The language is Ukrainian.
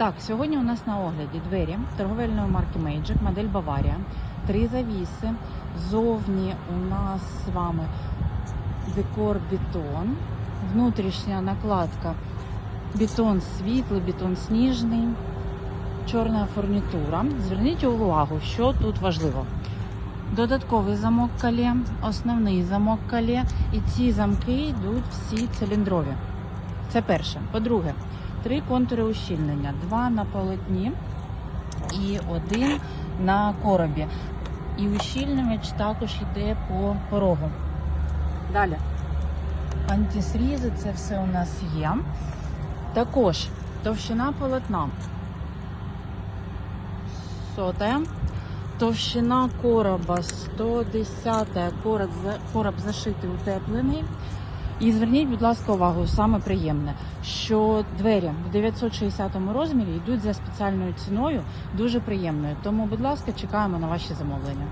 Так, сьогодні у нас на огляді двері торговельної марки Magic, модель Баварія, три завіси. Зовні у нас з вами декор бетон, внутрішня накладка бетон світлий, бетон сніжний, чорна фурнітура. Зверніть увагу, що тут важливо. Додатковий замок калє, основний замок калє, і ці замки йдуть всі циліндрові. Це перше. По-друге, три контури ущільнення: два на полотні і один на коробі. І ущільнювач також йде по порогу. Далі. Антисрізи, це все у нас є. Також товщина полотна. Соте. Товщина короба 110 короб, короб зашитий утеплений. І зверніть, будь ласка, увагу, саме приємне, що двері в 960 розмірі йдуть за спеціальною ціною, дуже приємною. Тому, будь ласка, чекаємо на ваші замовлення.